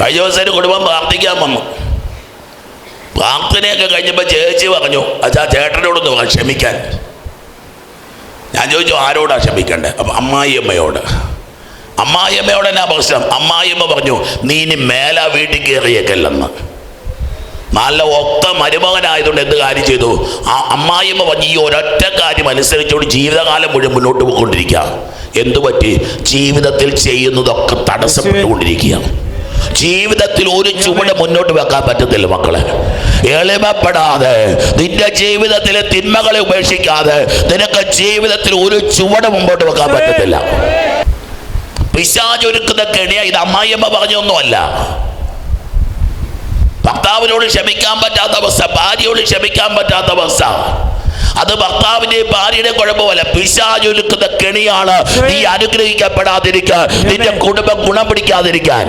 കഴിഞ്ഞ ദിവസം ഒരു കുടുംബം പ്രാർത്ഥിക്കാൻ വന്നു. പ്രാർത്ഥനയൊക്കെ കഴിഞ്ഞപ്പോൾ ചേച്ചി പറഞ്ഞു അച്ഛാ ചേട്ടനോടൊന്ന് ക്ഷമിക്കാൻ. ഞാൻ ചോദിച്ചു ആരോടാ ക്ഷമിക്കണ്ടേ? അപ്പം അമ്മായിയമ്മയോട്. അമ്മായിയമ്മയോട് എന്നാ പ്രശ്നം? അമ്മായിയമ്മ പറഞ്ഞു നീ ഇനി മേല വീട്ടിൽ കയറിയേക്കല്ലെന്ന്. നല്ല ഒത്ത മരുമകനായതുകൊണ്ട് എന്ത് കാര്യം ചെയ്തു? ആ അമ്മായിയമ്മ പറഞ്ഞു ഈ ഒരൊറ്റ കാര്യം അനുസരിച്ചുകൊണ്ട് ജീവിതകാലം മുഴുവൻ മുന്നോട്ട് പോയിക്കൊണ്ടിരിക്കുക. എന്തു പറ്റി ജീവിതത്തിൽ ചെയ്യുന്നതൊക്കെ തടസ്സപ്പെട്ടുകൊണ്ടിരിക്കുക ജീവിതത്തിൽ ഒരു ചുവട് മുന്നോട്ട് വെക്കാൻ പറ്റത്തില്ല മക്കളെ. എളിമപ്പെടാതെ നിന്റെ ജീവിതത്തിലെ തിന്മകളെ ഉപേക്ഷിക്കാതെ നിനക്ക് ജീവിതത്തിൽ ഒരു ചുവട് മുമ്പോട്ട് വെക്കാൻ പറ്റത്തില്ല. പിശാചൊരുക്കുന്ന കെണിയ ഇത് അമ്മായിയമ്മ പറഞ്ഞൊന്നുമല്ല. ഭർത്താവിനോട് ക്ഷമിക്കാൻ പറ്റാത്ത അവസ്ഥ ഭാര്യയോട് ക്ഷമിക്കാൻ പറ്റാത്ത അവസ്ഥ. അത് ഭർത്താവിന്റെയും ഭാര്യയുടെയും കുഴപ്പമല്ല. പിശാചൊരുക്കുന്ന കെണിയാണ് നീ അനുഗ്രഹിക്കപ്പെടാതിരിക്കാൻ നിന്റെ കുടുംബം ഗുണം പിടിക്കാതിരിക്കാൻ.